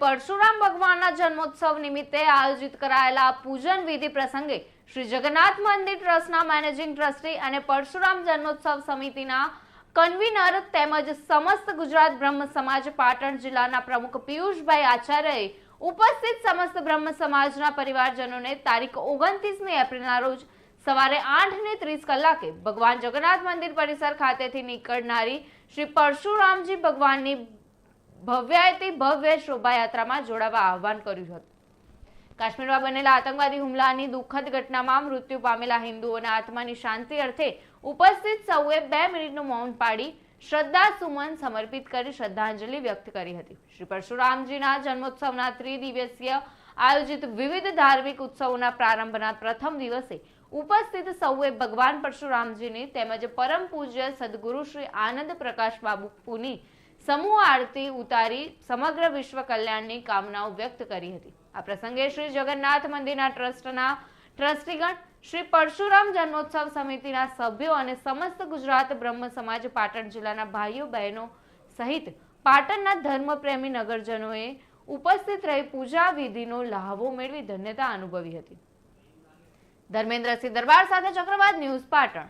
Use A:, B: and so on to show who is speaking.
A: પરશુરામ ભગવાનના જન્મોત્સવ નિમિત્તે આયોજિત કરાયેલા પૂજન વિધિ પ્રસંગે શ્રી જગન્નાથ મંદિર ટ્રસ્ટના મેનેજિંગ ટ્રસ્ટી અને પરશુરામ જન્મોત્સવ સમિતિના કન્વીનર તેમજ સમસ્ત ગુજરાત બ્રહ્મ સમાજ પાટણ જિલ્લાના પ્રમુખ પિયુષભાઈ આચાર્યએ ઉપસ્થિત સમસ્ત બ્રહ્મ સમાજના પરિવારજનોને તારીખ ઓગણત્રીસમી એપ્રિલના રોજ સવારે આઠ ને ત્રીસ કલાકે ભગવાન જગન્નાથ મંદિર પરિસર ખાતેથી નીકળનારી શ્રી પરશુરામજી ભગવાનની ભવ્યાયતી ભવ્ય શોભાયાત્રામાં જોડાવા આહવાન કર્યું હતું. કાશ્મીરમાં બનેલા આતંકવાદી હુમલાની દુઃખદ ઘટનામાં મૃત્યુ પામેલા હિન્દુઓના આત્માની શાંતિ અર્થે ઉપસ્થિત સૌએ બે મિનિટનું મૌન પાડી શ્રદ્ધા સુમન સમર્પિત કરી શ્રદ્ધાંજલિ વ્યક્ત કરી હતી. શ્રી પરશુરામજીના જન્મોત્સવના ત્રિદિવસીય આયોજિત વિવિધ ધાર્મિક ઉત્સવોના પ્રારંભના પ્રથમ દિવસે ઉપસ્થિત સૌએ ભગવાન પરશુરામજીની તેમજ પરમ પૂજ્ય સદગુરુ શ્રી આનંદ પ્રકાશ બાપુની સમૂહ આરતી ઉતારી સમગ્ર વિશ્વ કલ્યાણની કામનાઓ વ્યક્ત કરી હતી. આ પ્રસંગે શ્રી જગન્નાથ મંદિરના ટ્રસ્ટના ટ્રસ્ટીગણ શ્રી પરશુરામ જન્મોત્સવ સમિતિના સભ્યો અને સમસ્ત ગુજરાત બ્રહ્મ સમાજ પાટણ જિલ્લાના ભાઈઓ, બહેનો સહિત પાટણના ધર્મપ્રેમી નગરજનોએ ઉપસ્થિત રહી પૂજા વિધિનો લહાવો મેળવી ધન્યતા અનુભવી હતી. ધર્મેન્દ્રસિંહ દરબાર સાથે ચક્રવાત ન્યૂઝ પાટણ.